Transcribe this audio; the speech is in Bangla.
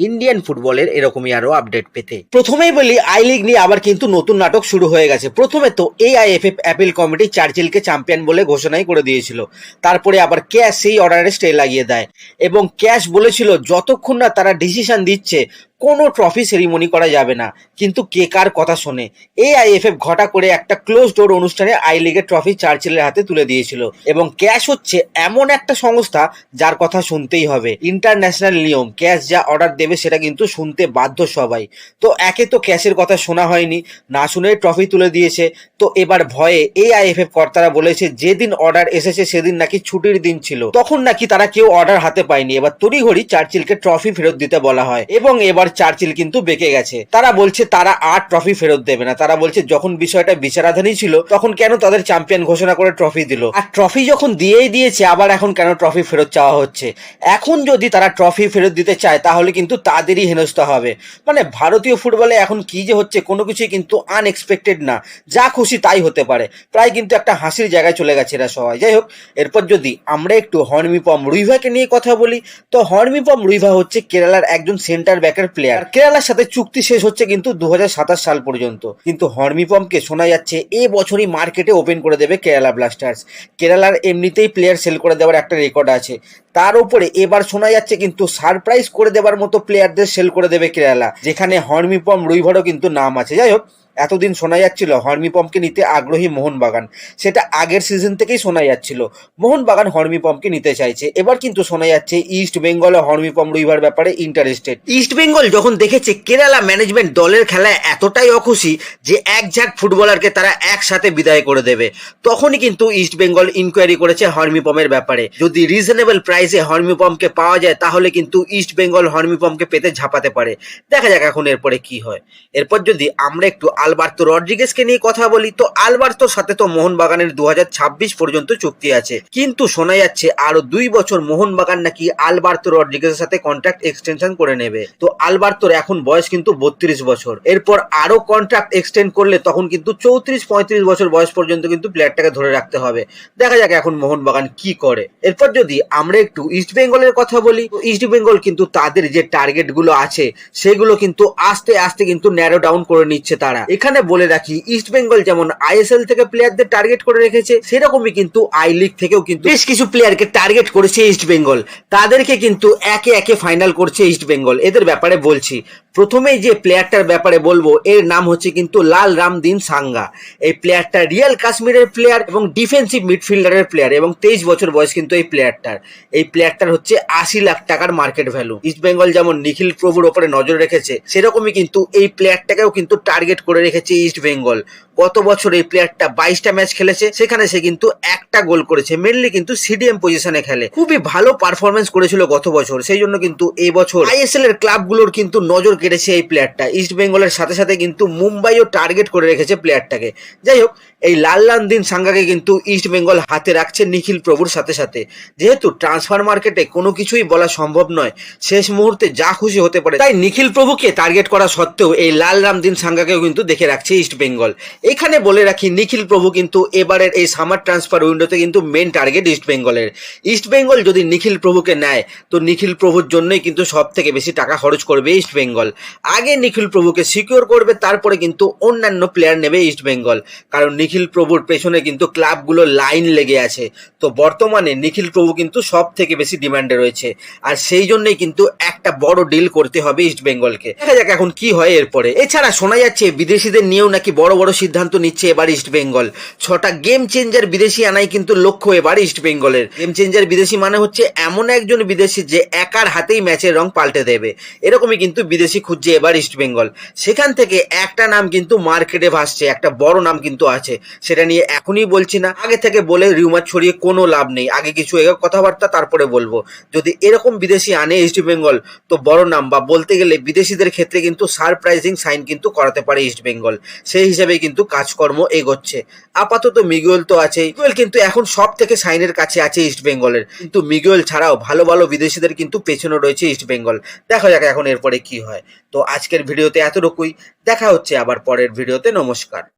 ইন্ডিয়ান ফুটবলের এরকমই আরও আপডেট পেতে। প্রথমেই বলি আই লিগ নিয়ে আবার কিন্তু নতুন নাটক শুরু হয়ে গেছে। প্রথমে তো এআইএফএফ অ্যাপিল কমিটি চার্চিলকে চ্যাম্পিয়ন বলে ঘোষণাই করে দিয়েছিল। তারপরে আবার ক্যাশ সেই অর্ডারে স্টে লাগিয়ে দেয়। এবং ক্যাশ বলেছিল, যতক্ষণ না তারা ডিসিশন দিচ্ছে, কোনো ট্রফি সেরিমনি করা যাবে না। কিন্তু কে কার কথা শোনে? এআইএফএফ ঘটা করে একটা ক্লোজ ডোর অনুষ্ঠানে আই লিগের ট্রফি চার্চিলের হাতে তুলে দিয়েছিল। এবং ক্যাশ হচ্ছে এমন একটা সংস্থা, যার কথা শুনতেই হবে। ইন্টারন্যাশনাল নিয়ম ক্যাশ যা অর্ডার দেবে সেটা কিন্তু শুনতে বাধ্য সবাই। তো একে তো ক্যাশের কথা শোনা হয়নি, না শুনে ট্রফি তুলে দিয়েছে। তো এবার ভয়ে এআইএফএফ কর্তারা বলেছে, যেদিন অর্ডার এসেছে সেদিন নাকি ছুটির দিন ছিল। তখন নাকি তারা কেউ অর্ডার হাতে পায়নি। এবার তড়িঘড়ি চার্চিলকে ট্রফি ফেরত দিতে বলা হয় এবং এবার চার্চিল কিন্তু বেঁকে গেছে। তারা বলছে, তারা আর ট্রফি ফেরত দেবে না। তারা বলছে, যখন বিষয়টা বিচারাধীনই ছিল, তখন কেন তাদের চ্যাম্পিয়ন ঘোষণা করে ট্রফি দিল? আর ট্রফি যখন দিয়েই দিয়েছে, আবার এখন কেন ট্রফি ফেরত চাওয়া হচ্ছে? এখন যদি তারা ট্রফি ফেরত দিতে চায়, তাহলে কিন্তু তাদেরই হেনস্থা হবে। মানে ভারতীয় ফুটবলে এখন কি যে হচ্ছে কোনো কিছুই কিন্তু আনএক্সপেক্টেড না। যা খুশি তাই হতে পারে। প্রায় কিন্তু একটা হাসির জায়গায় চলে গেছে এরা সবাই। যাই হোক, এরপর যদি আমরা একটু হর্মিপম রুইভাকে নিয়ে কথা বলি, তো হর্মিপম রুইভা হচ্ছে কেরালার একজন সেন্টার ব্যাকের প্লেয়ার কেরালার সাথে চুক্তি শেষ হচ্ছে কিন্তু দু হাজার সাতাশ সাল পর্যন্ত। কিন্তু হর্মিপমকে শোনা যাচ্ছে এ বছরই মার্কেটে ওপেন করে দেবে কেরালা ব্লাস্টার্স কেরালার এমনিতেই প্লেয়ার সেল করে দেওয়ার একটা রেকর্ড আছে। তার উপরে এবার শোনা যাচ্ছে কিন্তু সারপ্রাইজ করে দেওয়ার মতো প্লেয়ারদের সেল করে দেবে কেরালা যেখানে হর্মিপম রুইভরও কিন্তু নাম আছে। যাই হোক এতদিন শোনা যাচ্ছিল হর্মিপমকে নিতে আগ্রহী মোহনবাগান। সেটা আগের সিজন থেকেই শোনা যাচ্ছিল। মোহনবাগান হর্মিপমকে নিতে চাইছে। এবার কিন্তু শোনা যাচ্ছে ইস্ট বেঙ্গল হর্মিপম রুইভার ব্যাপারে ইন্টারেস্টেড ইস্ট বেঙ্গল যখন দেখেছে কেরালা ম্যানেজমেন্ট দলের খেলায় এতটাই অখুশি যে এক ঝাঁক ফুটবলারকে তারা একসাথে বিদায় করে দেবে। তখনই কিন্তু ইস্ট বেঙ্গল ইনকোয়ারি করেছে হর্মিপমের ব্যাপারে। যদি রিজনেবল প্রাইসে হর্মিপমকে পাওয়া যায়, তাহলে কিন্তু ইস্ট বেঙ্গল হর্মিপমকে পেতে ঝাঁপাতে পারে। দেখা যাক এখন এরপরে কি হয়। এরপর যদি আমরা একটু আলবার্তো রড্রিগেসকে নিয়ে কথা বলি, তো আলবার্তোর সাথে তো মোহনবাগানের দু হাজার ছাব্বিশ পর্যন্ত চুক্তি আছে। কিন্তু শোনা যাচ্ছে আরও দুই বছর মোহনবাগান নাকি আলবার্তো রড্রিগেসের সাথে কন্ট্রাক্ট এক্সটেনশন করে নেবে। তো আলবার্তোর এখন বয়স কিন্তু বত্রিশ বছর। এরপর আরও কন্ট্রাক্ট এক্সটেন্ড করলে তখন কিন্তু চৌত্রিশ পঁয়ত্রিশ বছর বয়স পর্যন্ত কিন্তু প্লেয়ারটাকে ধরে রাখতে হবে। দেখা যাক এখন মোহনবাগান কি করে। এরপর যদি আমরা একটু ইস্ট বেঙ্গলের কথা বলি ইস্ট বেঙ্গল কিন্তু তাদের যে টার্গেটগুলো আছে, সেগুলো কিন্তু আস্তে আস্তে কিন্তু ন্যারো ডাউন করে নিচ্ছে তারা। এখানে বলে রাখি ইস্ট বেঙ্গল যেমন আইএসএল থেকে প্লেয়ারদের টার্গেট করে রেখেছে, সেরকমই কিন্তু আই লিগ থেকেও কিন্তু বেশ কিছু প্লেয়ারকে টার্গেট করেছে ইস্ট বেঙ্গল তাদেরকে কিন্তু একে একে ফাইনাল করছে ইস্ট বেঙ্গল এদের ব্যাপারে বলছি। প্রথমেই যে প্লেয়ারটার ব্যাপারে বলব, এর নাম হচ্ছে কিন্তু লাল রামদিন সাঙ্গা। এই প্লেয়ারটা রিয়াল কাশ্মীরের প্লেয়ার এবং ডিফেন্সিভ মিডফিল্ডারের প্লেয়ার এবং তেইশ বছর বয়স কিন্তু এই প্লেয়ারটার এই প্লেয়ারটার হচ্ছে আশি লাখ টাকার মার্কেট ভ্যালু ইস্ট বেঙ্গল যেমন নিখিল প্রভুর ওপরে নজর রেখেছে, সেরকমই কিন্তু এই প্লেয়ারটাকেও কিন্তু টার্গেট করে রেখেছে ইস্ট বেঙ্গল গত বছর এই প্লেয়ারটা বাইশটা ম্যাচ খেলেছে, সেখানে সে কিন্তু একটা গোল করেছে। মেনলি কিন্তু সিডিএম পজিশনে খেলে। খুবই ভালো পারফরমেন্স করেছিল গত বছর, সেই জন্য কিন্তু এই বছর আইএসএল এর ক্লাবগুলোর কিন্তু নজর কেটেছে এই প্লেয়ারটা ইস্ট বেঙ্গলের সাথে সাথে কিন্তু মুম্বাইও টার্গেট করে রেখেছে প্লেয়ারটাকে যাই হোক এই লাল্লান দিন সাঙ্গাকে কিন্তু ইস্ট বেঙ্গল হাতে রাখছে নিখিল প্রভুর সাথে সাথে। যেহেতু ট্রান্সফার মার্কেটে কোনো কিছুই বলা সম্ভব নয়, শেষ মুহূর্তে যা খুশি হতে পারে, তাই নিখিল প্রভুকে টার্গেট করা সত্ত্বেও এই লাল রামদিন সাঙ্গাকেও কিন্তু দেখে রাখছে ইস্ট বেঙ্গল এখানে বলে রাখি, নিখিল প্রভু কিন্তু এবারের এই সামার ট্রান্সফার উইন্ডোতে কিন্তু মেন টার্গেট ইস্ট বেঙ্গলের ইস্ট বেঙ্গল যদি নিখিল প্রভুকে নেয়, তো নিখিল প্রভুর জন্যই কিন্তু সব থেকে বেশি টাকা খরচ করবে ইস্ট বেঙ্গল আগে নিখিল প্রভুকে সিকিউর করবে, তারপরে কিন্তু অন্যান্য প্লেয়ার নেবে ইস্ট বেঙ্গল কারণ নিখিল প্রভুর পেছনে কিন্তু ক্লাবগুলো লাইন লেগে আছে। তো বর্তমানে নিখিল প্রভু কিন্তু সব থেকে বেশি ডিমান্ডে রয়েছে। আর সেই জন্যই কিন্তু একটা বড় ডিল করতে হবে ইস্ট বেঙ্গলকে। দেখা যাক এখন কি হয় এরপরে। এছাড়া শোনা যাচ্ছে, বিদেশিদের নিয়েও নাকি বড় বড় সিদ্ধান্ত নিচ্ছে এবার ইস্ট বেঙ্গল। ছটা গেম চেঞ্জার বিদেশি আনাই কিন্তু লক্ষ্য এবার ইস্ট বেঙ্গলের। গেম চেঞ্জার বিদেশি মানে হচ্ছে এমন একজন বিদেশি যে একার হাতেই ম্যাচের রং পাল্টে দেবে। এরকমই কিন্তু বিদেশি খুঁজছে এবার ইস্ট বেঙ্গল। সেখান থেকে একটা নাম কিন্তু মার্কেটে ভাসছে, একটা বড় নাম কিন্তু আছে। সেটা নিয়ে এখনই বলছি না। আগে থেকে বলে রিউমার ছড়িয়ে কোনো লাভ নেই। আগে কিছু এগো কথাবার্তা তারপরে বলব। যদি এরকম বিদেশি আনে ইস্ট বেঙ্গল তো বড় নাম বা বলতে গেলে বিদেশিদের ক্ষেত্রে কিন্তু সারপ্রাইজিং সাইন কিন্তু করাতে পারে ইস্ট বেঙ্গল সেই হিসাবে কিন্তু কাজকর্ম এগোচ্ছে। আপাতত মিগুয়েল তো আছে মিগুয়েল কিন্তু এখন সব থেকে সাইনের কাছে আছে ইস্ট বেঙ্গলের কিন্তু মিগুয়েল ছাড়াও ভালো ভালো বিদেশিদের কিন্তু পেছনে রয়েছে ইস্ট বেঙ্গল দেখা যাক এখন এরপরে কি হয়। তো আজকের ভিডিওতে এতটুকুই। দেখা হচ্ছে আবার পরের ভিডিওতে। নমস্কার।